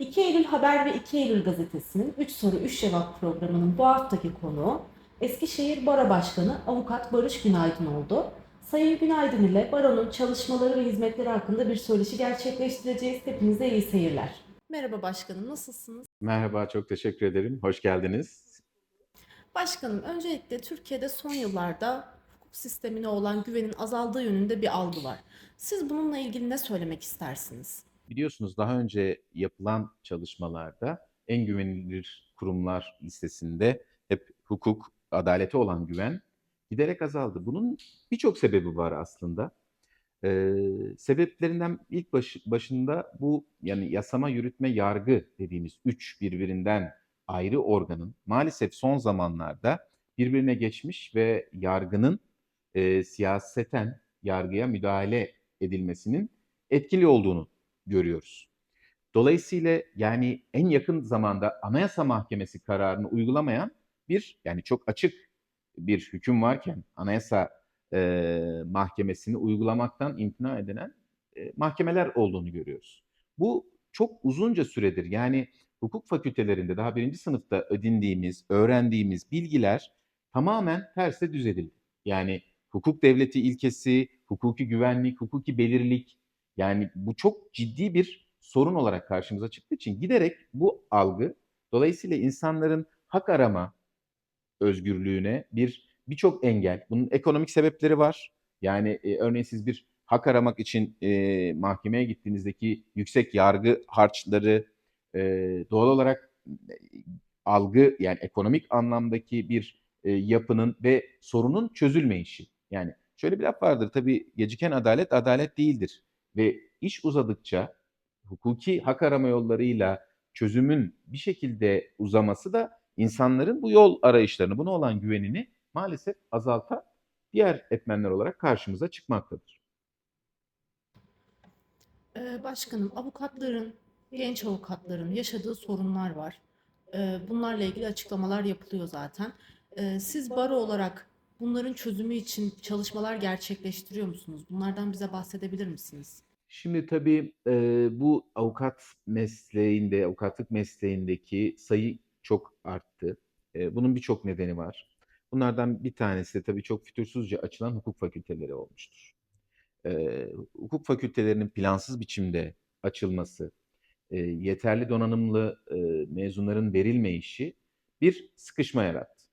2 Eylül Haber ve 2 Eylül Gazetesi'nin 3 soru 3 cevap programının bu haftaki konuğu Eskişehir Baro Başkanı Avukat Barış Günaydın oldu. Sayın Günaydın ile Baro'nun çalışmaları ve hizmetleri hakkında bir söyleşi gerçekleştireceğiz. Hepinize iyi seyirler. Merhaba başkanım, nasılsınız? Merhaba, çok teşekkür ederim. Hoş geldiniz. Başkanım, öncelikle Türkiye'de son yıllarda hukuk sistemine olan güvenin azaldığı yönünde bir algı var. Siz bununla ilgili ne söylemek istersiniz? Biliyorsunuz daha önce yapılan çalışmalarda en güvenilir kurumlar listesinde hep hukuk, adalete olan güven giderek azaldı. Bunun birçok sebebi var aslında. Ee, sebeplerinden ilk baş- başında bu yani yasama, yürütme, yargı dediğimiz üç birbirinden ayrı organın maalesef son zamanlarda birbirine geçmiş ve yargının e, siyaseten yargıya müdahale edilmesinin etkili olduğunu görüyoruz. Dolayısıyla yani en yakın zamanda Anayasa Mahkemesi kararını uygulamayan bir yani çok açık bir hüküm varken Anayasa e, Mahkemesi'ni uygulamaktan imtina edilen e, mahkemeler olduğunu görüyoruz. Bu çok uzunca süredir yani hukuk fakültelerinde daha birinci sınıfta edindiğimiz, öğrendiğimiz bilgiler tamamen terse düz edildi. Yani hukuk devleti ilkesi, hukuki güvenlik, hukuki belirlik yani bu çok ciddi bir sorun olarak karşımıza çıktığı için giderek bu algı dolayısıyla insanların hak arama özgürlüğüne bir birçok engel. Bunun ekonomik sebepleri var. Yani e, örneğin siz bir hak aramak için e, mahkemeye gittiğinizdeki yüksek yargı harçları e, doğal olarak e, algı yani ekonomik anlamdaki bir e, yapının ve sorunun çözülmeyişi. Yani şöyle bir laf vardır tabii geciken adalet adalet değildir. Ve iş uzadıkça hukuki hak arama yollarıyla çözümün bir şekilde uzaması da insanların bu yol arayışlarını, buna olan güvenini maalesef azalta diğer etmenler olarak karşımıza çıkmaktadır. Ee, Başkanım, avukatların, genç avukatların yaşadığı sorunlar var. Ee, Bunlarla ilgili açıklamalar yapılıyor zaten. Ee, Siz baro olarak bunların çözümü için çalışmalar gerçekleştiriyor musunuz? Bunlardan bize bahsedebilir misiniz? Şimdi tabii e, bu avukat mesleğinde, avukatlık mesleğindeki sayı çok arttı. E, bunun birçok nedeni var. Bunlardan bir tanesi tabii çok fütursuzca açılan hukuk fakülteleri olmuştur. E, hukuk fakültelerinin plansız biçimde açılması, e, yeterli donanımlı e, mezunların verilmeyişi bir sıkışma yarattı.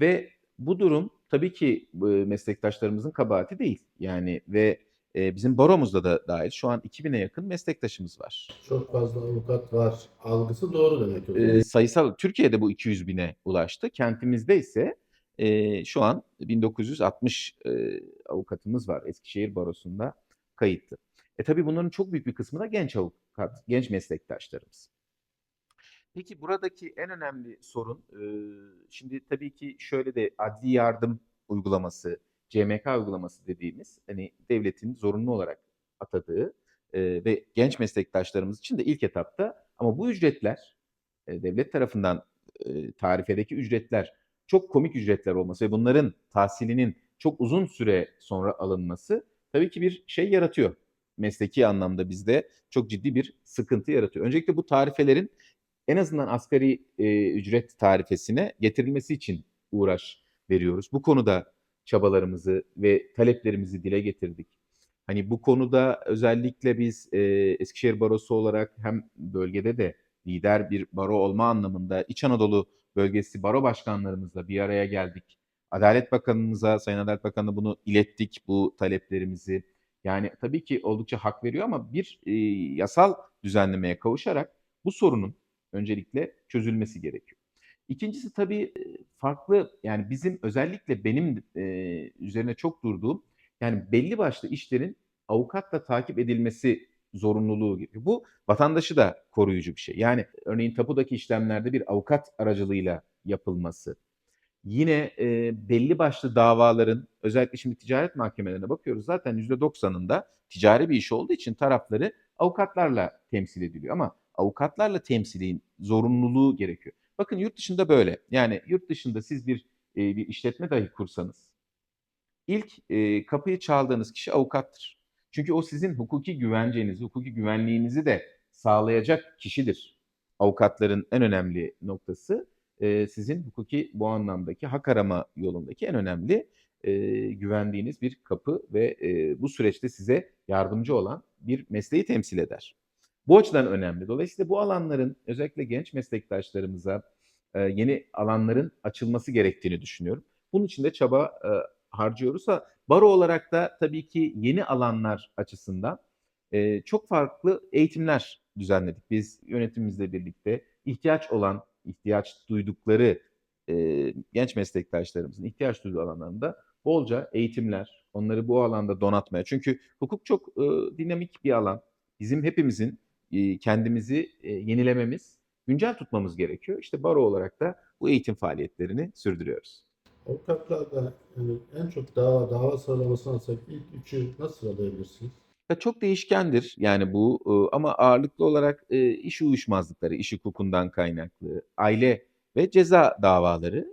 Ve bu durum tabii ki e, meslektaşlarımızın kabahati değil. Yani ve e, bizim baromuzda da dahil şu an 2000'e yakın meslektaşımız var. Çok fazla avukat var. Algısı doğru demek. E, sayısal Türkiye'de bu 200 bine ulaştı. Kentimizde ise e, şu an 1960 e, avukatımız var Eskişehir Barosu'nda kayıtlı. E tabii bunların çok büyük bir kısmı da genç avukat, genç meslektaşlarımız. Peki buradaki en önemli sorun, e, şimdi tabii ki şöyle de adli yardım uygulaması, CMK uygulaması dediğimiz hani devletin zorunlu olarak atadığı e, ve genç meslektaşlarımız için de ilk etapta ama bu ücretler e, devlet tarafından e, tarifedeki ücretler çok komik ücretler olması ve bunların tahsilinin çok uzun süre sonra alınması tabii ki bir şey yaratıyor. Mesleki anlamda bizde çok ciddi bir sıkıntı yaratıyor. Öncelikle bu tarifelerin en azından asgari e, ücret tarifesine getirilmesi için uğraş veriyoruz. Bu konuda çabalarımızı ve taleplerimizi dile getirdik. Hani bu konuda özellikle biz e, Eskişehir Barosu olarak hem bölgede de lider bir baro olma anlamında İç Anadolu bölgesi baro başkanlarımızla bir araya geldik. Adalet Bakanımıza, Sayın Adalet Bakanı'na bunu ilettik bu taleplerimizi. Yani tabii ki oldukça hak veriyor ama bir e, yasal düzenlemeye kavuşarak bu sorunun öncelikle çözülmesi gerekiyor. İkincisi tabii e, farklı yani bizim özellikle benim e, üzerine çok durduğum yani belli başlı işlerin avukatla takip edilmesi zorunluluğu gibi. Bu vatandaşı da koruyucu bir şey. Yani örneğin tapudaki işlemlerde bir avukat aracılığıyla yapılması. Yine e, belli başlı davaların özellikle şimdi ticaret mahkemelerine bakıyoruz. Zaten %90'ında ticari bir iş olduğu için tarafları avukatlarla temsil ediliyor. Ama avukatlarla temsilin zorunluluğu gerekiyor. Bakın yurt dışında böyle. Yani yurt dışında siz bir e, bir işletme dahi kursanız ilk e, kapıyı çaldığınız kişi avukattır. Çünkü o sizin hukuki güvencenizi, hukuki güvenliğinizi de sağlayacak kişidir. avukatların en önemli noktası e, sizin hukuki bu anlamdaki hak arama yolundaki en önemli e, güvendiğiniz bir kapı ve e, bu süreçte size yardımcı olan bir mesleği temsil eder. Bu açıdan önemli. Dolayısıyla bu alanların özellikle genç meslektaşlarımıza e, yeni alanların açılması gerektiğini düşünüyorum. Bunun için de çaba e, harcıyoruz. Ha, Baro olarak da tabii ki yeni alanlar açısından e, çok farklı eğitimler düzenledik. Biz yönetimimizle birlikte ihtiyaç olan, ihtiyaç duydukları e, genç meslektaşlarımızın ihtiyaç duyduğu alanlarında bolca eğitimler, onları bu alanda donatmaya. Çünkü hukuk çok dinamik bir alan. Bizim hepimizin kendimizi yenilememiz, güncel tutmamız gerekiyor. İşte baro olarak da bu eğitim faaliyetlerini sürdürüyoruz. Avukatlarda yani en çok dava, dava sıralamasını alsak ilk üçü nasıl sıralayabilirsiniz? Ya çok değişkendir yani bu ama ağırlıklı olarak iş uyuşmazlıkları, iş hukukundan kaynaklı, aile ve ceza davaları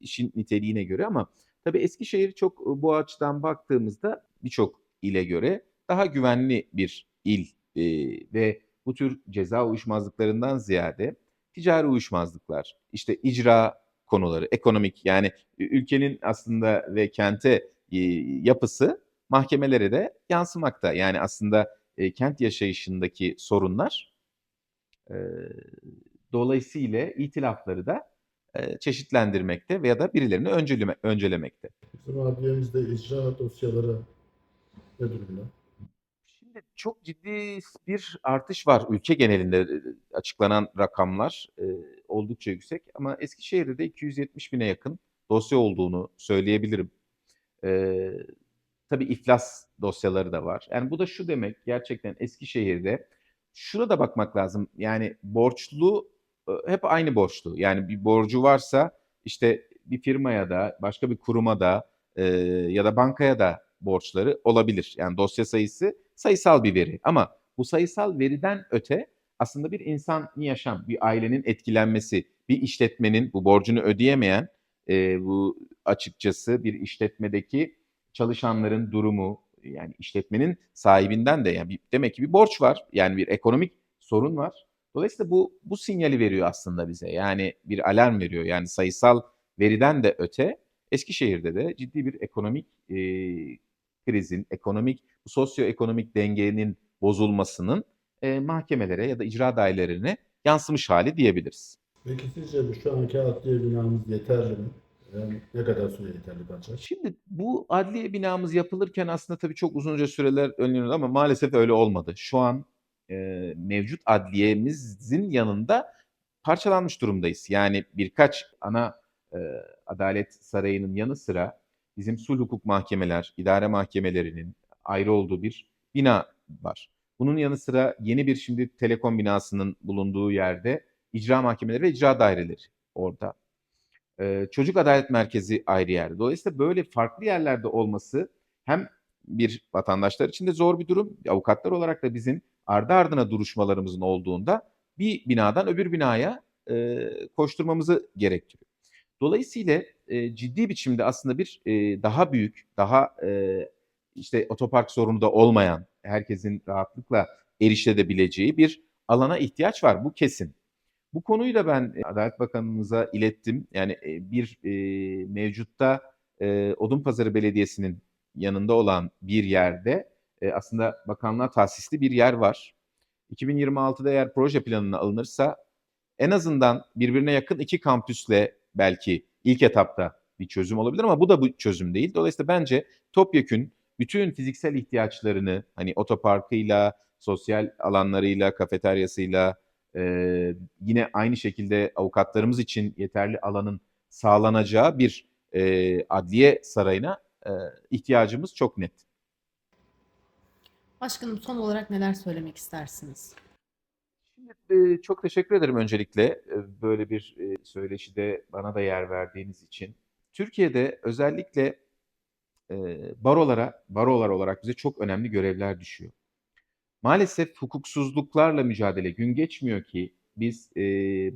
işin niteliğine göre ama tabii Eskişehir çok bu açıdan baktığımızda birçok ile göre daha güvenli bir il e, ve bu tür ceza uyuşmazlıklarından ziyade ticari uyuşmazlıklar, işte icra konuları, ekonomik yani ülkenin aslında ve kente e, yapısı mahkemelere de yansımakta. Yani aslında e, kent yaşayışındaki sorunlar e, dolayısıyla itilafları da e, çeşitlendirmekte veya da birilerini önceleme, öncelemekte. Bizim adliyemizde icra dosyaları ne durumda? Şimdi çok ciddi bir artış var ülke genelinde e, açıklanan rakamlar e, oldukça yüksek ama Eskişehir'de de 270 bine yakın dosya olduğunu söyleyebilirim. E, tabii iflas dosyaları da var. Yani bu da şu demek gerçekten Eskişehir'de şuna da bakmak lazım. Yani borçlu e, hep aynı borçlu. Yani bir borcu varsa işte bir firmaya da başka bir kuruma da ya da bankaya da borçları olabilir. Yani dosya sayısı sayısal bir veri ama bu sayısal veriden öte aslında bir insan yaşam, bir ailenin etkilenmesi, bir işletmenin bu borcunu ödeyemeyen e, bu açıkçası bir işletmedeki çalışanların durumu yani işletmenin sahibinden de yani bir, demek ki bir borç var. Yani bir ekonomik sorun var. Dolayısıyla bu bu sinyali veriyor aslında bize. Yani bir alarm veriyor. Yani sayısal veriden de öte Eskişehir'de de ciddi bir ekonomik e, krizin, ekonomik, sosyoekonomik dengenin bozulmasının e, mahkemelere ya da icra dairelerine yansımış hali diyebiliriz. Peki sizce bu şu anki adliye binamız yeterli mi? Yani ne kadar süre yeterli kalacak? Şimdi bu adliye binamız yapılırken aslında tabii çok uzunca süreler önleniyordu ama maalesef öyle olmadı. Şu an e, mevcut adliyemizin yanında parçalanmış durumdayız. Yani birkaç ana e, adalet sarayının yanı sıra bizim sulh hukuk mahkemeler, idare mahkemelerinin ayrı olduğu bir bina var. Bunun yanı sıra yeni bir şimdi telekom binasının bulunduğu yerde icra mahkemeleri ve icra daireleri orada. Ee, Çocuk Adalet Merkezi ayrı yerde. Dolayısıyla böyle farklı yerlerde olması hem bir vatandaşlar için de zor bir durum. Avukatlar olarak da bizim ardı ardına duruşmalarımızın olduğunda bir binadan öbür binaya e, koşturmamızı gerektiriyor. Dolayısıyla e, ciddi biçimde aslında bir e, daha büyük, daha e, işte otopark sorunu da olmayan, herkesin rahatlıkla erişebileceği bir alana ihtiyaç var. Bu kesin. Bu konuyu da ben e, Adalet Bakanımıza ilettim. Yani e, bir e, mevcutta e, Odunpazarı Belediyesi'nin yanında olan bir yerde e, aslında bakanlığa tahsisli bir yer var. 2026'da eğer proje planına alınırsa en azından birbirine yakın iki kampüsle belki ilk etapta bir çözüm olabilir ama bu da bu çözüm değil. Dolayısıyla bence topyekün bütün fiziksel ihtiyaçlarını hani otoparkıyla, sosyal alanlarıyla, kafeteryasıyla e, yine aynı şekilde avukatlarımız için yeterli alanın sağlanacağı bir e, adliye sarayına e, ihtiyacımız çok net. Başkanım son olarak neler söylemek istersiniz? Şimdi e, çok teşekkür ederim öncelikle e, böyle bir e, söyleşide bana da yer verdiğiniz için. Türkiye'de özellikle e, barolara, barolar olarak bize çok önemli görevler düşüyor. Maalesef hukuksuzluklarla mücadele gün geçmiyor ki biz e,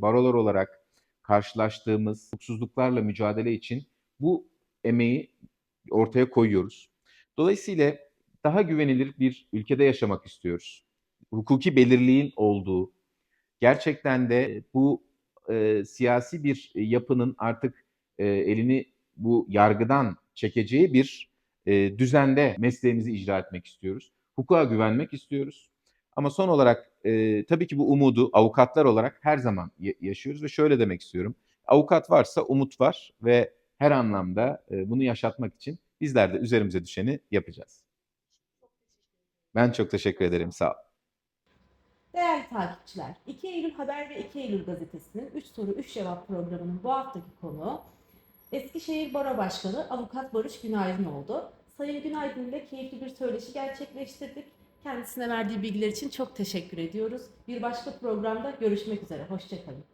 barolar olarak karşılaştığımız hukuksuzluklarla mücadele için bu emeği ortaya koyuyoruz. Dolayısıyla daha güvenilir bir ülkede yaşamak istiyoruz. Hukuki belirliğin olduğu, gerçekten de bu e, siyasi bir yapının artık e, elini bu yargıdan çekeceği bir e, düzende mesleğimizi icra etmek istiyoruz. Hukuka güvenmek istiyoruz. Ama son olarak e, tabii ki bu umudu avukatlar olarak her zaman ya- yaşıyoruz ve şöyle demek istiyorum. Avukat varsa umut var ve her anlamda e, bunu yaşatmak için bizler de üzerimize düşeni yapacağız. Ben çok teşekkür ederim. Sağ ol. Değerli takipçiler, 2 Eylül Haber ve 2 Eylül Gazetesi'nin 3 soru 3 cevap programının bu haftaki konu Eskişehir Baro Başkanı Avukat Barış Günaydın oldu. Sayın Günaydın ile keyifli bir söyleşi gerçekleştirdik. Kendisine verdiği bilgiler için çok teşekkür ediyoruz. Bir başka programda görüşmek üzere. Hoşçakalın.